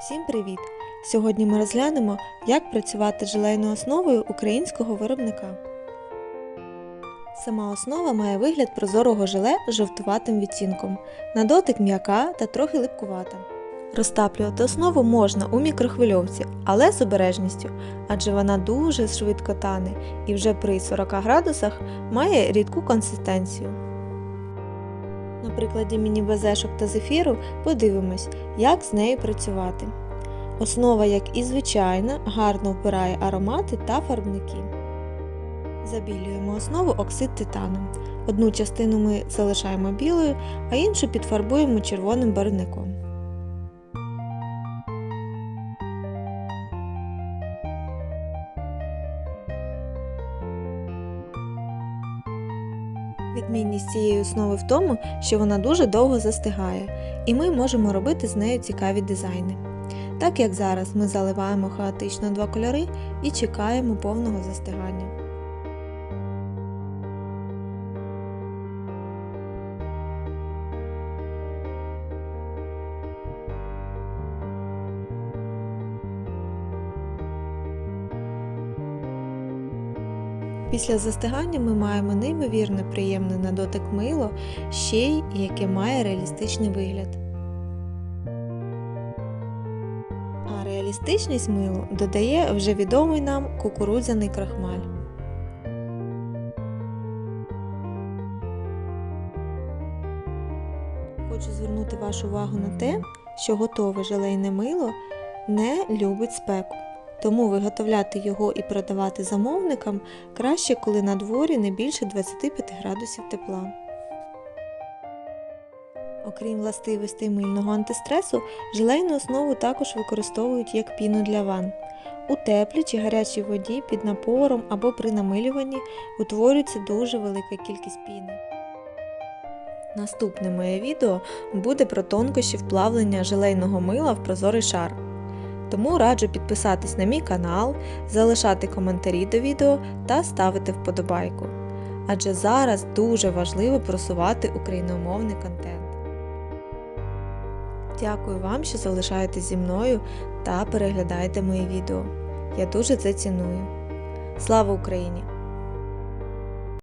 Всім привіт! Сьогодні ми розглянемо, як працювати з желейною основою українського виробника. Сама основа має вигляд прозорого желе з жовтуватим відтінком, на дотик м'яка та трохи липкувата. Розтаплювати основу можна у мікрохвильовці, але з обережністю, адже вона дуже швидко тане і вже при 40 градусах має рідку консистенцію. На прикладі міні-безешок та зефіру подивимось, як з нею працювати. Основа, як і звичайна, гарно вбирає аромати та фарбники. Забілюємо основу оксид титану. Одну частину ми залишаємо білою, а іншу підфарбуємо червоним барвником. Відмінність цієї основи в тому, що вона дуже довго застигає, і ми можемо робити з нею цікаві дизайни. Так як зараз ми заливаємо хаотично два кольори і чекаємо повного застигання. Після застигання ми маємо неймовірно приємне на дотик мило, ще й яке має реалістичний вигляд. А реалістичність милу додає вже відомий нам кукурудзяний крахмаль. Хочу звернути вашу увагу на те, що готове желейне мило не любить спеку. Тому виготовляти його і продавати замовникам краще, коли на дворі не більше 25 градусів тепла. Окрім властивостей мильного антистресу, желейну основу також використовують як піну для ванн. У теплій чи гарячій воді під напором або при намилюванні утворюється дуже велика кількість піни. Наступне моє відео буде про тонкощі вплавлення желейного мила в прозорий шар. Тому раджу підписатись на мій канал, залишати коментарі до відео та ставити вподобайку. Адже зараз дуже важливо просувати україномовний контент. Дякую вам, що залишаєтесь зі мною та переглядаєте мої відео. Я дуже це ціную. Слава Україні!